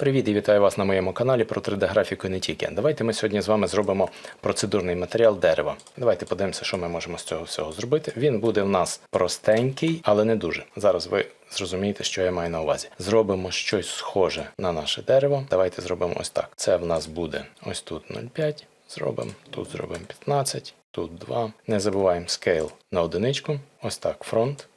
Привіт і вітаю вас на моєму каналі про 3D-графіку і не тільки. Давайте ми сьогодні з вами зробимо процедурний матеріал дерева. Давайте подивимося, що ми можемо з цього всього зробити. Він буде в нас простенький, але не дуже. Зараз ви зрозумієте, що я маю на увазі. Зробимо щось схоже на наше дерево. Давайте зробимо ось так. Це в нас буде ось тут 0,5. Зробимо, тут зробимо 15, тут 2. Не забуваємо scale на одиничку. Ось так, фронт.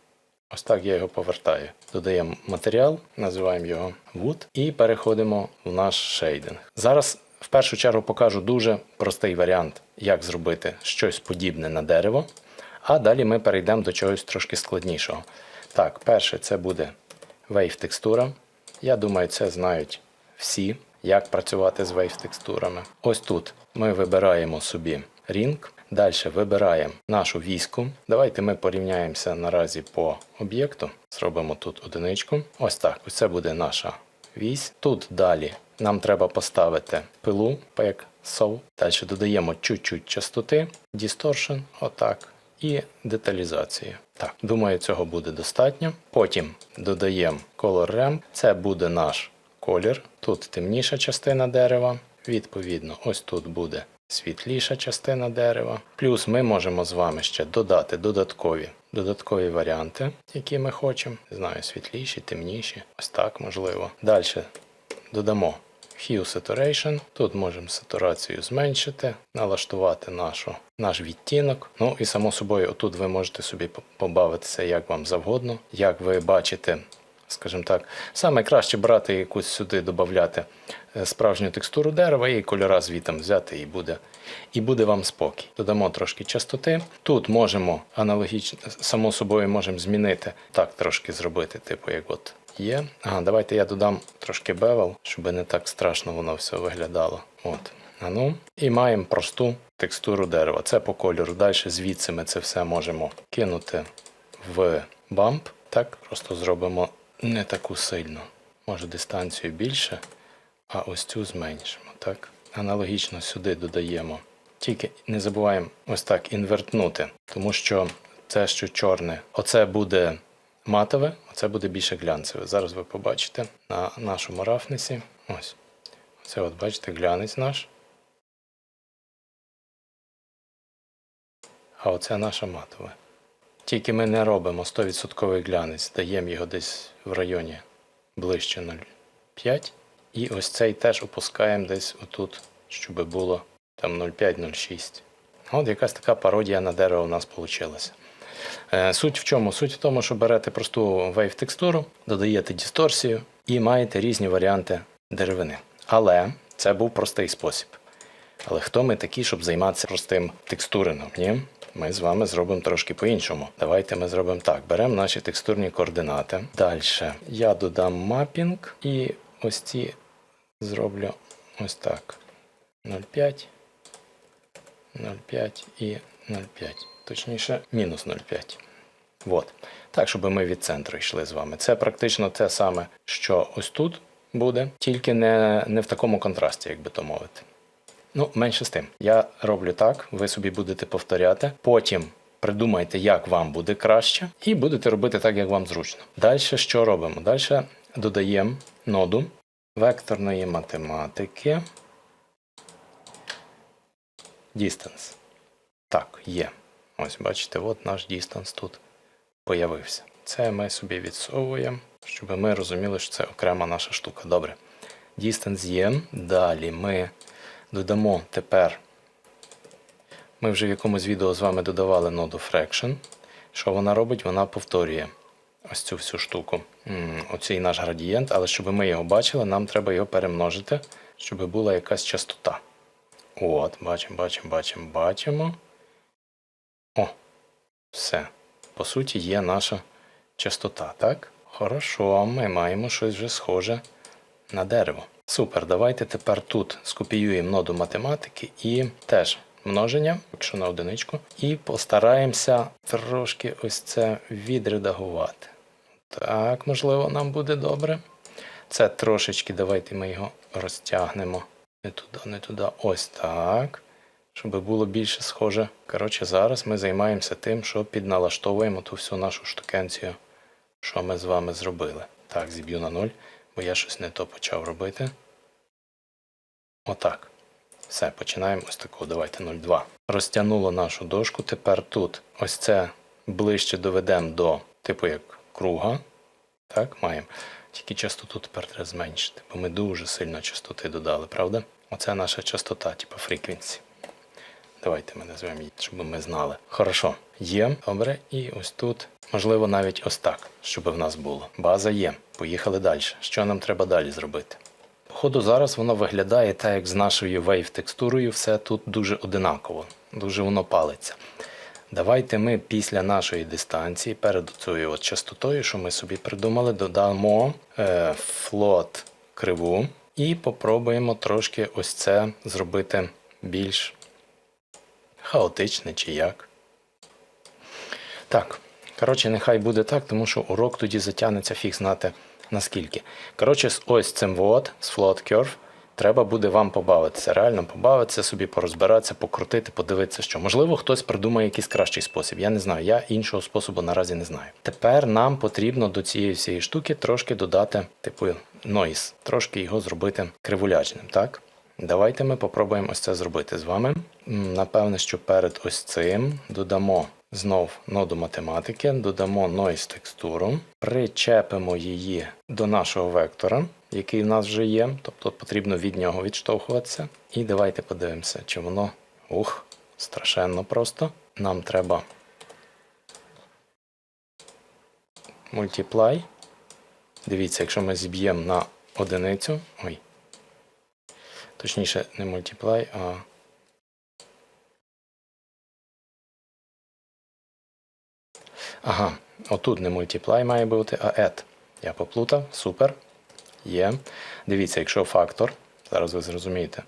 Ось так я його повертаю. Додаємо матеріал, називаємо його Wood і переходимо в наш шейдинг. Зараз в першу чергу покажу дуже простий варіант, як зробити щось подібне на дерево. А далі ми перейдемо до чогось трошки складнішого. Так, перше це буде wave текстура. Я думаю, це знають всі, як працювати з wave текстурами. Ось тут ми вибираємо собі Ring. Далі вибираємо нашу війську. Давайте ми порівняємося наразі по об'єкту. Зробимо тут одиничку. Ось так. Ось це буде наша вісь. Тут далі нам треба поставити пилу, як сов. Далі додаємо чуть-чуть частоти, distortion, отак, і деталізацію. Так, думаю, цього буде достатньо. Потім додаємо Color Ramp. Це буде наш колір. Тут темніша частина дерева. Відповідно, ось тут буде світліша частина дерева. Плюс ми можемо з вами ще додати додаткові, додаткові варіанти, які ми хочемо. Не знаю, світліші, темніші. Ось так можливо. Далі додамо Hue Saturation. Тут можемо сатурацію зменшити, налаштувати нашу, наш відтінок. Ну і само собою, отут ви можете собі побавитися як вам завгодно. Як ви бачите, скажімо так, саме краще брати якусь сюди, додати справжню текстуру дерева і кольора звітом взяти, і буде, і буде вам спокій. Додамо трошки частоти. Тут можемо аналогічно, само собою можемо змінити, так трошки зробити, типу, як от є. Ага, давайте я додам трошки бевел, щоб не так страшно воно все виглядало. От. А ну. І маємо просту текстуру дерева. Це по кольору. Далі звідси ми це все можемо кинути в бамп. Так, просто зробимо не таку сильну. Може дистанцію більше, а ось цю зменшимо. Так? Аналогічно сюди додаємо. Тільки не забуваємо ось так інвертнути, тому що це, що чорне, оце буде матове, оце буде більше глянцеве. Зараз ви побачите на нашому рафнесі. Ось. Це от бачите глянець наш. А оце наша матове. Тільки ми не робимо 100% глянець, даємо його десь в районі ближче 0,5. І ось цей теж опускаємо десь отут, щоб було там 0,5-0,6. От якась така пародія на дерево у нас вийшла. Суть в чому? Суть в тому, що берете просту wave текстуру, додаєте дисторсію і маєте різні варіанти деревини. Але це був простий спосіб. Але хто ми такі, щоб займатися простим текстурином? Ні? Ми з вами зробимо трошки по-іншому. Давайте ми зробимо так: беремо наші текстурні координати. Далі я додам мапінг і ось ці зроблю ось так. 0,5, 0,5 і 0,5. Точніше, мінус 0,5. От. Так, щоб ми від центру йшли з вами. Це практично те саме, що ось тут буде, тільки не, не в такому контрасті, як би то мовити. Ну, менше з тим. Я роблю так, ви собі будете повторяти. Потім придумайте, як вам буде краще, і будете робити так, як вам зручно. Далі що робимо? Далі додаємо ноду векторної математики. Distance. Так, є. Ось, бачите, от наш distance тут появився. Це ми собі відсовуємо, щоб ми розуміли, що це окрема наша штука. Добре. Distance є. Далі ми додамо тепер. Ми вже в якомусь відео з вами додавали ноду Fraction. Що вона робить? Вона повторює ось цю всю штуку. Оцей наш градієнт, але щоб ми його бачили, нам треба його перемножити, щоб була якась частота. От, бачимо, бачимо, бачимо, бачимо. О, все. По суті, є наша частота, так? Хорошо, ми маємо щось вже схоже на дерево. Супер, давайте тепер тут скопіюємо ноду математики і теж множення, якщо на одиничку, і постараємося трошки ось це відредагувати. Так, можливо, нам буде добре. Це трошечки, давайте ми його розтягнемо. Не туди, не туди. Ось так. Щоб було більше схоже. Коротше, зараз ми займаємося тим, що підналаштовуємо ту всю нашу штукенцію, що ми з вами зробили. Так, зіб'ю на нуль. Бо я щось не то почав робити. Отак. Все, починаємо ось таку. Давайте 0,2. Розтягнуло нашу дошку. Тепер тут ось це ближче доведемо до типу як круга. Так, маємо. Тільки частоту тепер треба зменшити, бо ми дуже сильно частоти додали, правда? Оце наша частота, типу frequency. Давайте ми назвемо її, щоб ми знали. Хорошо, є. Добре, і ось тут, можливо, навіть ось так, щоб в нас було. База є. Поїхали далі. Що нам треба далі зробити? Походу, зараз воно виглядає так, як з нашою wave текстурою, все тут дуже одинаково, дуже воно палиться. Давайте ми після нашої дистанції, перед цією от частотою, що ми собі придумали, додамо е, флот криву і попробуємо трошки ось це зробити більш хаотичне чи як. Так, коротше, нехай буде так, тому що урок тоді затягнеться фіг знати наскільки. Коротше, ось цим вот, з Float Curve, треба буде вам побавитися. Реально побавитися, собі порозбиратися, покрутити, подивитися, що. Можливо, хтось придумає якийсь кращий спосіб. Я не знаю, я іншого способу наразі не знаю. Тепер нам потрібно до цієї всієї штуки трошки додати, типу, noise, трошки його зробити кривулячним, так? Давайте ми попробуємо ось це зробити з вами. Напевне, що перед ось цим додамо знов ноду математики, додамо noise текстуру, причепимо її до нашого вектора, який в нас вже є, тобто потрібно від нього відштовхуватися. І давайте подивимося, чи воно ух, страшенно просто. Нам треба multiply. Дивіться, якщо ми зіб'ємо на одиницю. Ой. Точніше, не multiply, а. Ага, отут не multiply має бути, а add. Я поплутав, супер. Є. Дивіться, якщо фактор, зараз ви зрозумієте,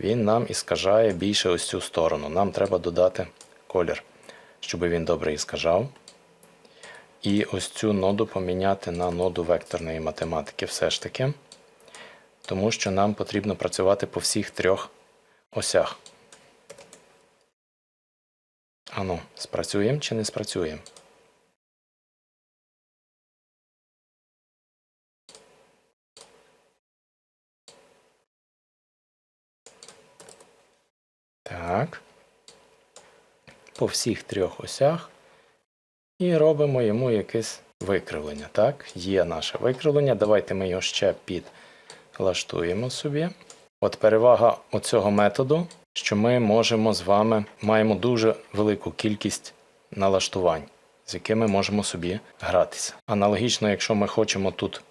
він нам іскажає більше ось цю сторону. Нам треба додати колір, щоб він добре іскажав. І ось цю ноду поміняти на ноду векторної математики все ж таки. Тому що нам потрібно працювати по всіх трьох осях. Ану, спрацюємо чи не спрацюємо? Так. По всіх трьох осях. І робимо йому якесь викривлення. Так, є наше викривлення. Давайте ми його ще підлаштуємо собі. От перевага оцього методу, що ми можемо з вами маємо дуже велику кількість налаштувань, з якими можемо собі гратися. Аналогічно, якщо ми хочемо тут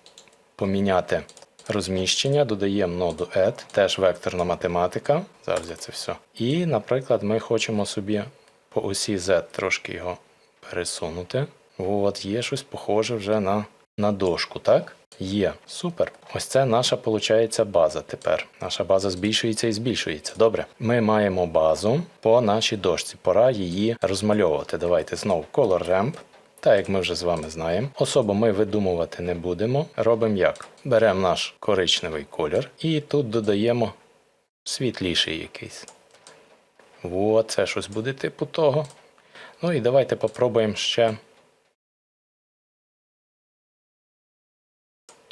поміняти розміщення, додаємо ноду add, теж векторна математика. Зараз я це все. І, наприклад, ми хочемо собі по осі Z трошки його пересунути. От, є щось похоже вже на, на дошку, так? Є, супер. Ось це наша виходить, база тепер. Наша база збільшується і збільшується. Добре. Ми маємо базу по нашій дошці. Пора її розмальовувати. Давайте знову Color Ramp. Так як ми вже з вами знаємо. Особо ми видумувати не будемо. Робимо як? Беремо наш коричневий колір і тут додаємо світліший якийсь. От, це щось буде типу того. Ну і давайте попробуємо ще.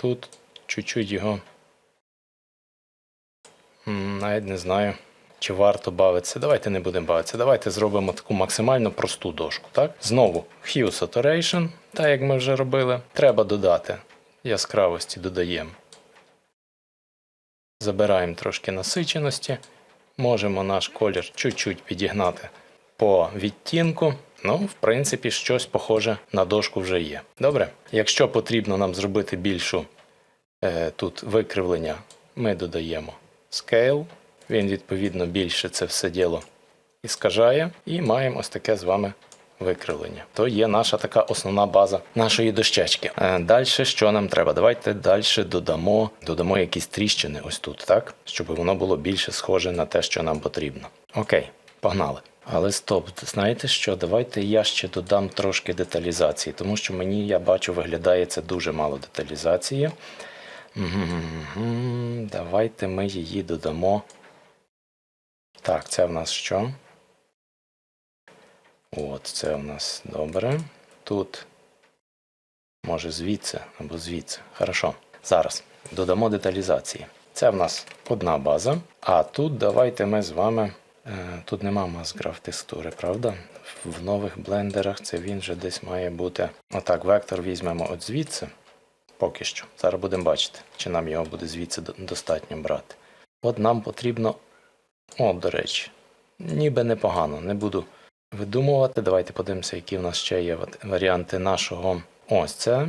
Тут чуть-чуть його. Навіть не знаю, чи варто бавитися. Давайте не будемо бавитися. Давайте зробимо таку максимально просту дошку. Так? Знову Hue Saturation, так як ми вже робили. Треба додати яскравості, додаємо. Забираємо трошки насиченості. Можемо наш колір чуть-чуть підігнати по відтінку. Ну, в принципі, щось похоже на дошку вже є. Добре. Якщо потрібно нам зробити більшу е, тут викривлення, ми додаємо scale. Він, відповідно, більше це все діло іскажає. І маємо ось таке з вами викривлення. То є наша така основна база нашої дощечки. Е, далі що нам треба? Давайте далі додамо, додамо якісь тріщини ось тут, так? Щоб воно було більше схоже на те, що нам потрібно. Окей, погнали. Але стоп, знаєте що? Давайте я ще додам трошки деталізації, тому що мені, я бачу, виглядає це дуже мало деталізації. Давайте ми її додамо. Так, це в нас що? От, це в нас добре. Тут, може, звідси або звідси. Хорошо. Зараз. додамо деталізації. Це в нас одна база. А тут давайте ми з вами. Е, Тут нема масграф текстури, правда? В нових блендерах це він вже десь має бути. Отак, вектор візьмемо от звідси. Поки що. Зараз будемо бачити, чи нам його буде звідси достатньо брати. От нам потрібно. О, до речі, ніби непогано. Не буду видумувати. Давайте подивимося, які в нас ще є варіанти нашого. Ось це.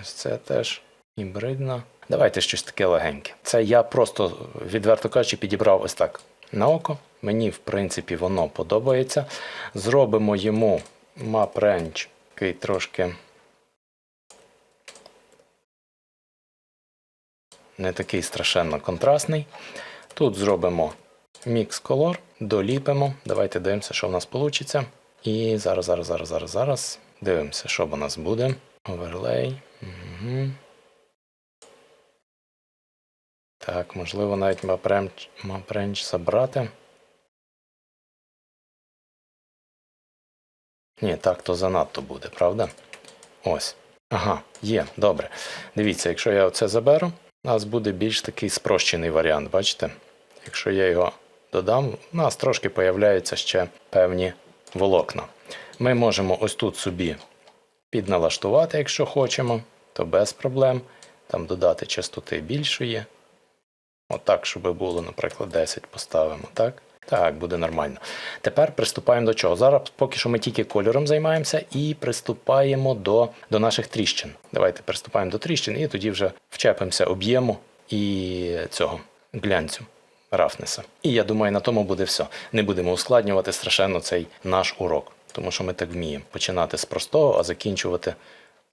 Ось це теж гібридна. Давайте щось таке легеньке. Це я просто, відверто кажучи, підібрав ось так на око. Мені, в принципі, воно подобається. Зробимо йому map range, який трошки не такий страшенно контрастний. Тут зробимо мікс колор, доліпимо. Давайте дивимося, що в нас вийде. І зараз, зараз, зараз, зараз, зараз. Дивимося, що в нас буде. Оверлей. Угу. Так, можливо, навіть мапренч забрати. Ні, так то занадто буде, правда? Ось. Ага, є, добре. Дивіться, якщо я оце заберу, у нас буде більш такий спрощений варіант, бачите? Якщо я його додам, у нас трошки появляються ще певні волокна. Ми можемо ось тут собі підналаштувати, якщо хочемо, то без проблем. Там додати частоти більшої. Отак, щоб було, наприклад, 10 поставимо, так? Так, буде нормально. Тепер приступаємо до чого? Зараз поки що ми тільки кольором займаємося і приступаємо до, до наших тріщин. Давайте приступаємо до тріщин і тоді вже вчепимося об'єму і цього глянцю. Рафнеса. І я думаю, на тому буде все. Не будемо ускладнювати страшенно цей наш урок, тому що ми так вміємо починати з простого, а закінчувати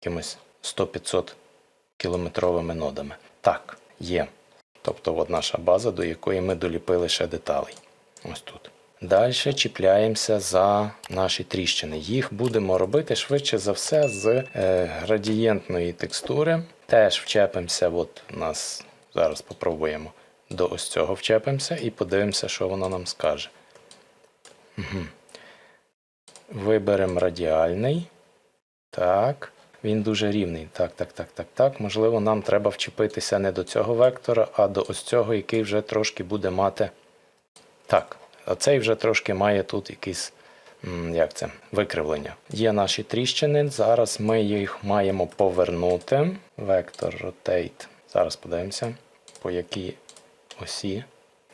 якимось 100-500 кілометровими нодами. Так, є. Тобто, от наша база, до якої ми доліпили ще деталей. Ось тут. Далі чіпляємося за наші тріщини. Їх будемо робити швидше за все з е, градієнтної текстури. Теж вчепимося, от у нас зараз попробуємо до ось цього вчепимося і подивимося, що воно нам скаже. Угу. Виберемо радіальний. Так. Він дуже рівний. Так, так, так, так, так. Можливо, нам треба вчепитися не до цього вектора, а до ось цього, який вже трошки буде мати. Так, а цей вже трошки має тут якісь. Як це? Викривлення. Є наші тріщини. Зараз ми їх маємо повернути. Вектор rotate. Зараз подивимося, по якій осі.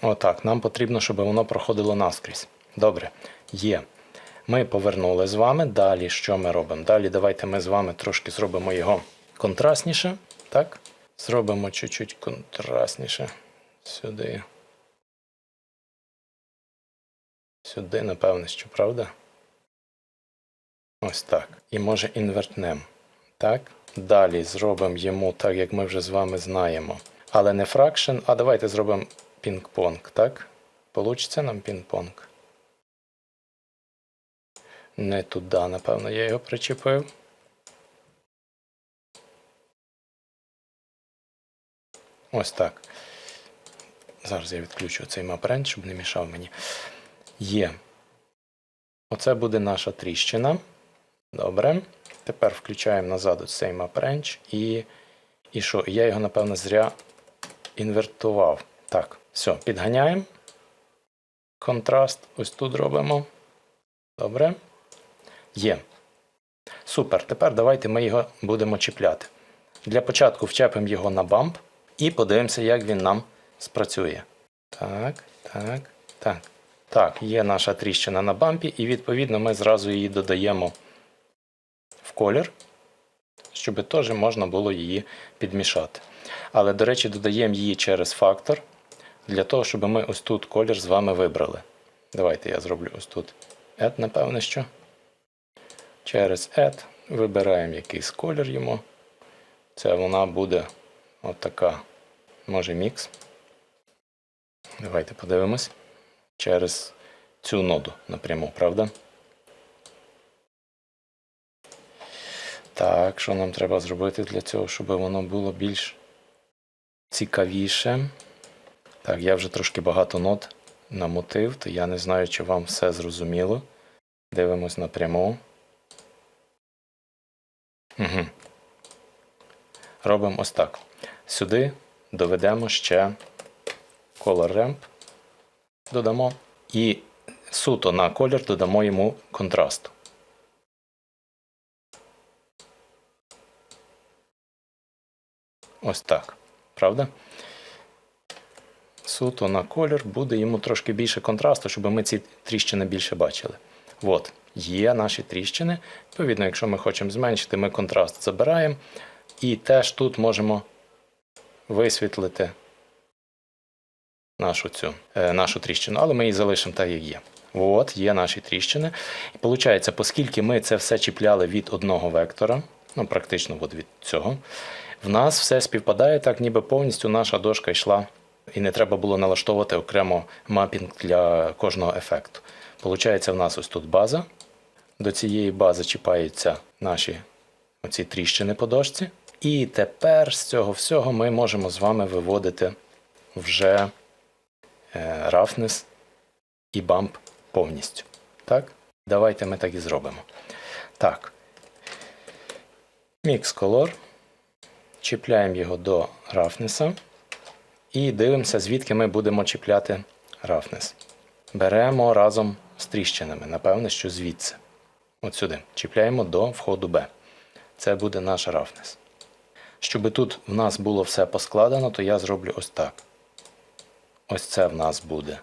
Отак, нам потрібно, щоб воно проходило наскрізь. Добре, є. Ми повернули з вами. Далі що ми робимо? Далі давайте ми з вами трошки зробимо його контрастніше. Так? Зробимо чуть-чуть контрастніше. Сюди. Сюди, напевне, що, правда? Ось так. І може інвертнем. Так. Далі зробимо йому так, як ми вже з вами знаємо. Але не фракшн, а давайте зробимо пінг-понг, так? Получиться нам пінг-понг? Не туди, напевно, я його причепив. Ось так. Зараз я відключу цей мапренч, щоб не мішав мені. Є. Оце буде наша тріщина. Добре. Тепер включаємо назад цей мапренч і. І що? Я його, напевно, зря інвертував. Так, все, підганяємо. Контраст ось тут робимо. Добре. Є. Супер. Тепер давайте ми його будемо чіпляти. Для початку вчепимо його на бамп і подивимося, як він нам спрацює. Так, так, так. Так, є наша тріщина на бампі, і відповідно ми зразу її додаємо в колір, щоб теж можна було її підмішати. Але, до речі, додаємо її через фактор, для того, щоб ми ось тут колір з вами вибрали. Давайте я зроблю ось тут Add, напевне, що. Через Add вибираємо якийсь колір йому. Це вона буде отака, може мікс. Давайте подивимось. Через цю ноду напряму, правда? Так, що нам треба зробити для цього, щоб воно було більш цікавіше? Так, я вже трошки багато нот намотив, то я не знаю, чи вам все зрозуміло. Дивимось напряму. Угу. Робимо ось так. Сюди доведемо ще color ramp, додамо і суто на колір додамо йому контрасту. Ось так. Правда? Суто на колір буде йому трошки більше контрасту, щоб ми ці тріщини більше бачили. От, є наші тріщини. Відповідно, якщо ми хочемо зменшити, ми контраст забираємо. І теж тут можемо висвітлити нашу цю е, нашу тріщину, але ми її залишимо так, як є. От, є наші тріщини. І виходить, оскільки ми це все чіпляли від одного вектора, ну практично от від цього, в нас все співпадає так, ніби повністю наша дошка йшла, і не треба було налаштовувати окремо мапінг для кожного ефекту. Получається, в нас ось тут база. До цієї бази чіпаються наші оці тріщини по дошці. І тепер з цього всього ми можемо з вами виводити вже roughness і bump повністю. Так? Давайте ми так і зробимо. Так. Mix Color. Чіпляємо його до roughness і дивимося, звідки ми будемо чіпляти roughness. Беремо разом з тріщинами, напевне, що звідси. От сюди. Чіпляємо до входу B. Це буде наш roughness. Щоб тут в нас було все поскладено, то я зроблю ось так. Ось це в нас буде.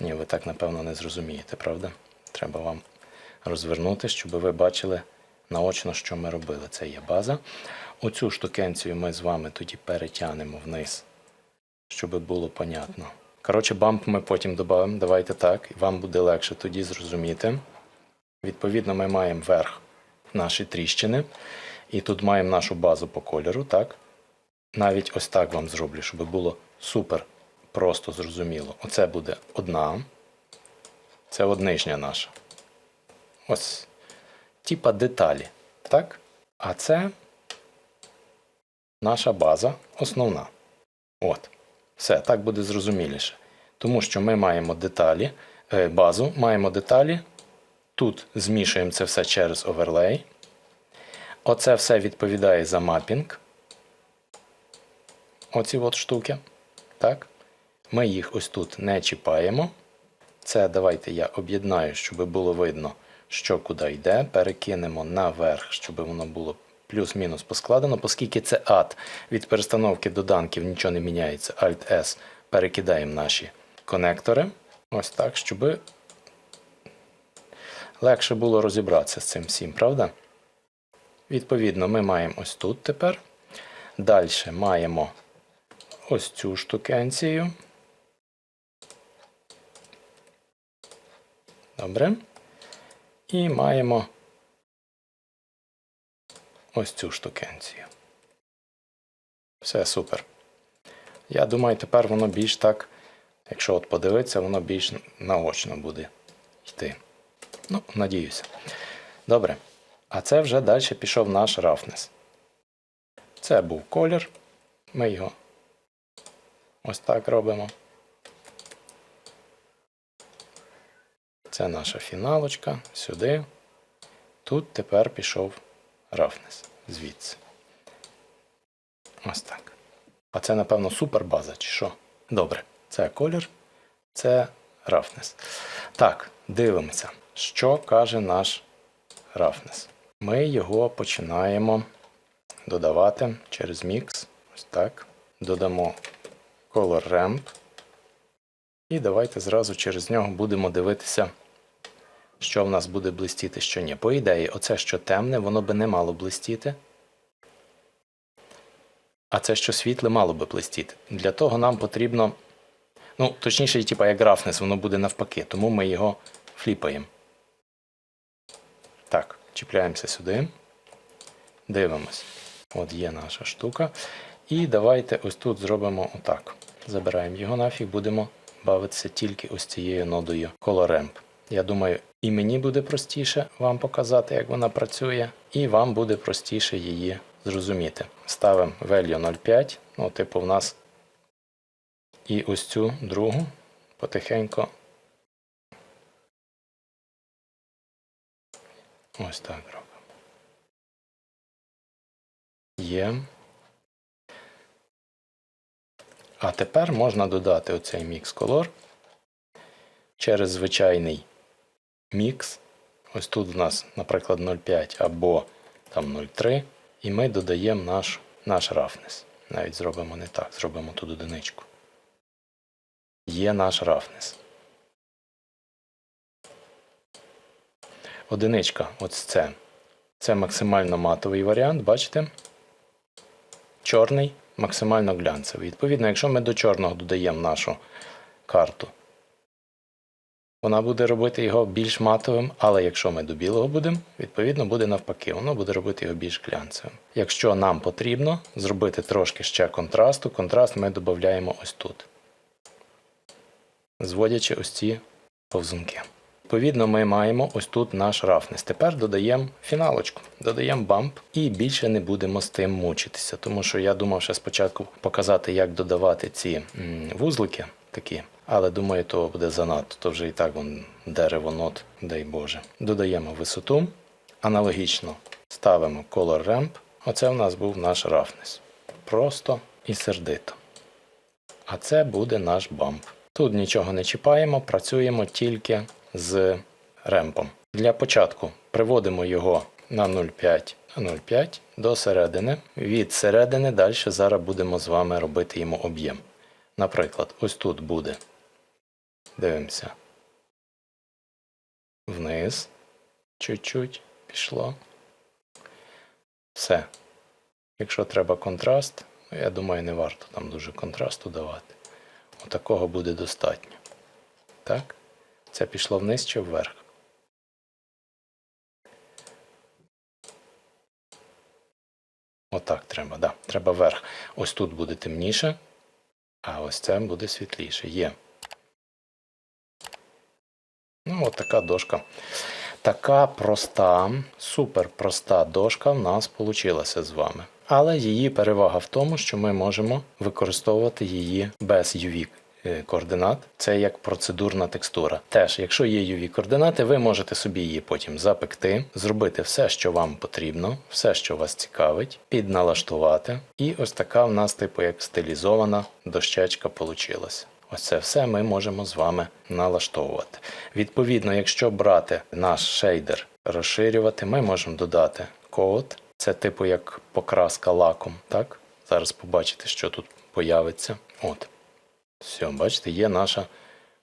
Ні, ви так, напевно, не зрозумієте, правда? Треба вам розвернути, щоб ви бачили наочно, що ми робили. Це є база. Оцю штукенцію ми з вами тоді перетягнемо вниз, щоб було понятно. Коротше, бамп ми потім додамо. Давайте так, і вам буде легше тоді зрозуміти. Відповідно, ми маємо верх наші тріщини. І тут маємо нашу базу по кольору, так? Навіть ось так вам зроблю, щоб було супер просто зрозуміло. Оце буде одна. Це от нижня наша. Ось. Типа деталі. Так? А це наша база основна. От. Все, так буде зрозуміліше. Тому що ми маємо деталі, е, базу, маємо деталі. Тут змішуємо це все через оверлей. Оце все відповідає за мапінг. Оці от штуки. Так? Ми їх ось тут не чіпаємо. Це давайте я об'єднаю, щоб було видно, що куди йде. Перекинемо наверх, щоб воно було плюс-мінус поскладено, оскільки це ад від перестановки доданків нічого не міняється. Alt-S. Перекидаємо наші конектори. Ось так, щоб легше було розібратися з цим всім, правда? Відповідно, ми маємо ось тут тепер. Далі маємо ось цю штукенцію. Добре. І маємо ось цю штукенцію. Все супер. Я думаю, тепер воно більш так, якщо от подивитися, воно більш наочно буде йти. Ну, надіюся. Добре. А це вже далі пішов наш roughness. Це був колір. Ми його ось так робимо. Це наша фіналочка сюди. Тут тепер пішов roughness звідси. Ось так. А це, напевно, супербаза, чи що? Добре, це колір, це roughness. Так, дивимося, що каже наш roughness. Ми його починаємо додавати через мікс. Ось так. Додамо Color Ramp. І давайте зразу через нього будемо дивитися, що в нас буде блистіти, що ні. По ідеї, оце що темне, воно би не мало блистіти. А це, що світле, мало би блистіти. Для того нам потрібно. Ну, точніше, типа як графнес, воно буде навпаки, тому ми його фліпаємо. Так, чіпляємося сюди. Дивимось. От є наша штука. І давайте ось тут зробимо отак. Забираємо його нафіг, будемо бавитися тільки ось цією нодою ColorAmp. Я думаю, і мені буде простіше вам показати, як вона працює, і вам буде простіше її зрозуміти. Ставимо value 0,5, ну, типу, в нас і ось цю другу потихеньку. Ось так робимо. Є. А тепер можна додати оцей мікс колор через звичайний мікс. Ось тут у нас, наприклад, 0,5 або там 0,3, і ми додаємо наш, наш рафнес. Навіть зробимо не так, зробимо тут одиничку. Є наш рафнес. Одиничка, ось це. Це максимально матовий варіант, бачите? Чорний, максимально глянцевий. Відповідно, якщо ми до чорного додаємо нашу карту, вона буде робити його більш матовим, але якщо ми до білого будемо, відповідно буде навпаки, воно буде робити його більш глянцевим. Якщо нам потрібно зробити трошки ще контрасту, контраст ми додаємо ось тут, зводячи ось ці повзунки. Відповідно, ми маємо ось тут наш рафнес. Тепер додаємо фіналочку, додаємо бамп і більше не будемо з тим мучитися. Тому що я думав ще спочатку показати, як додавати ці вузлики такі. Але думаю, то буде занадто, то вже і так вон дерево нот, дай Боже. Додаємо висоту. Аналогічно ставимо Color Ramp. Оце в нас був наш рафнес. Просто і сердито. А це буде наш бамп. Тут нічого не чіпаємо, працюємо тільки з ремпом. Для початку приводимо його на 0,5 на 0,5 до середини. Від середини далі зараз будемо з вами робити йому об'єм. Наприклад, ось тут буде. Дивимося. Вниз. Чуть-чуть пішло. Все. Якщо треба контраст, я думаю, не варто там дуже контрасту давати. Отакого буде достатньо. Так? Це пішло вниз чи вверх? Отак треба, да. Треба вверх. Ось тут буде темніше, а ось це буде світліше. Є. Ну, от така дошка. Така проста, супер проста дошка в нас вийшла з вами. Але її перевага в тому, що ми можемо використовувати її без UV е, координат. Це як процедурна текстура. Теж, якщо є UV координати, ви можете собі її потім запекти, зробити все, що вам потрібно, все, що вас цікавить, підналаштувати. І ось така в нас, типу, як стилізована дощечка получилась. Ось це все ми можемо з вами налаштовувати. Відповідно, якщо брати наш шейдер, розширювати, ми можемо додати код. Це типу як покраска лаком. Так? Зараз побачите, що тут появиться. От. Все, бачите, є наша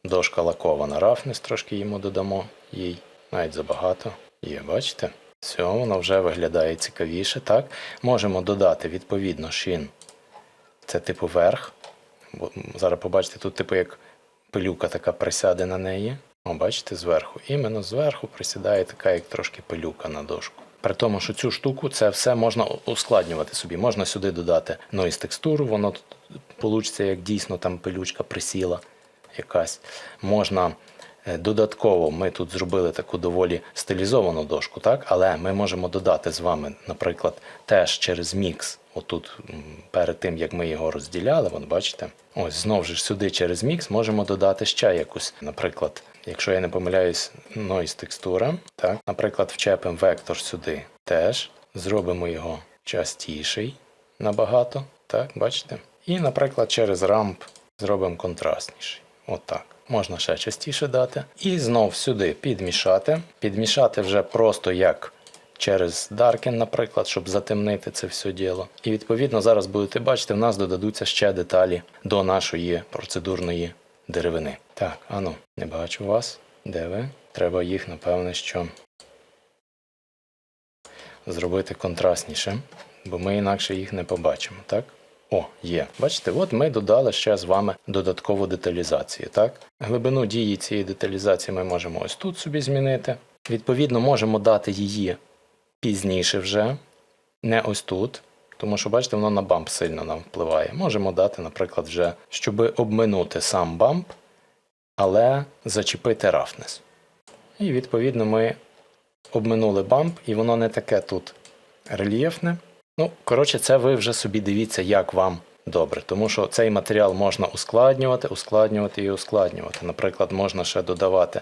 дошка лакована. Рафнес трошки йому додамо їй. Навіть забагато. Є, бачите? Все, воно вже виглядає цікавіше. Так? Можемо додати відповідно шин. Це типу верх. Бо зараз побачите, тут типу як пилюка така присяде на неї. О, бачите, зверху. Іменно зверху присідає така, як трошки пилюка на дошку. При тому, що цю штуку це все можна ускладнювати собі. Можна сюди додати noise текстуру, воно тут получиться, як дійсно там пилючка присіла якась. Можна е, додатково, ми тут зробили таку доволі стилізовану дошку, так? але ми можемо додати з вами, наприклад, теж через мікс. Отут перед тим, як ми його розділяли, вон бачите, ось знову ж сюди через мікс можемо додати ще якусь, наприклад, якщо я не помиляюсь, noise текстура. Так, наприклад, вчепимо вектор сюди теж, зробимо його частіший набагато. Так, бачите? І, наприклад, через рамп зробимо контрастніший. Отак. Можна ще частіше дати. І знов сюди підмішати. Підмішати вже просто як через Darken, наприклад, щоб затемнити це все діло. І відповідно зараз будете бачити, в нас додадуться ще деталі до нашої процедурної деревини. Так, ану, не бачу вас. Де ви? Треба їх, напевне, що зробити контрастніше, бо ми інакше їх не побачимо, так? О, є. Бачите, от ми додали ще з вами додаткову деталізацію. Так? Глибину дії цієї деталізації ми можемо ось тут собі змінити. Відповідно, можемо дати її пізніше вже, не ось тут. Тому що, бачите, воно на бамп сильно нам впливає. Можемо дати, наприклад, вже, щоб обминути сам бамп, але зачепити рафнес. І відповідно ми обминули бамп, і воно не таке тут рельєфне. Ну, коротше, це ви вже собі дивіться, як вам добре. Тому що цей матеріал можна ускладнювати, ускладнювати і ускладнювати. Наприклад, можна ще додавати.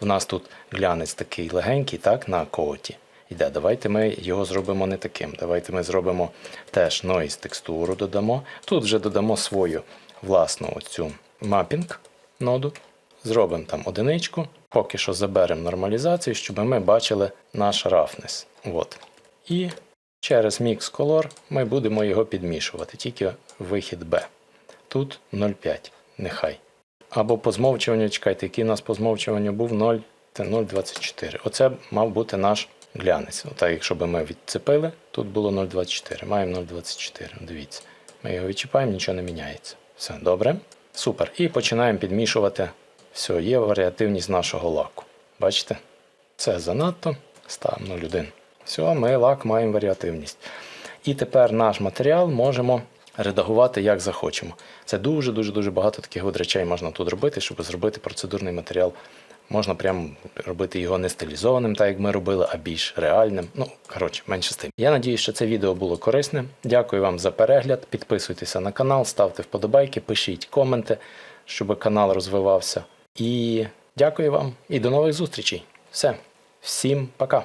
У нас тут глянець такий легенький, так, на коуті. Іде, давайте ми його зробимо не таким. Давайте ми зробимо теж noise текстуру додамо. Тут вже додамо свою власну оцю мапінг ноду, зробимо там одиничку, поки що заберемо нормалізацію, щоб ми бачили наш roughness. От. І через Mix Color ми будемо його підмішувати, тільки вихід B. Тут 0,5, нехай. Або по змовчуванню, чекайте, який у нас по змовчуванню був 0 та 0,24. Оце мав бути наш глянець. Отак, якщо б ми відцепили, тут було 0,24. Маємо 0,24. Дивіться. Ми його відчіпаємо, нічого не міняється. Все, добре. Супер. І починаємо підмішувати. Все, є варіативність нашого лаку. Бачите? Це занадто. Ставимо 0,1. Все, ми лак маємо варіативність. І тепер наш матеріал можемо редагувати як захочемо. Це дуже-дуже дуже багато таких от речей можна тут робити, щоб зробити процедурний матеріал. Можна прям робити його не стилізованим, так як ми робили, а більш реальним. Ну, коротше, менше з тим. Я надію, що це відео було корисним. Дякую вам за перегляд. Підписуйтеся на канал, ставте вподобайки, пишіть коменти, щоб канал розвивався. І дякую вам і до нових зустрічей. Все, всім пока.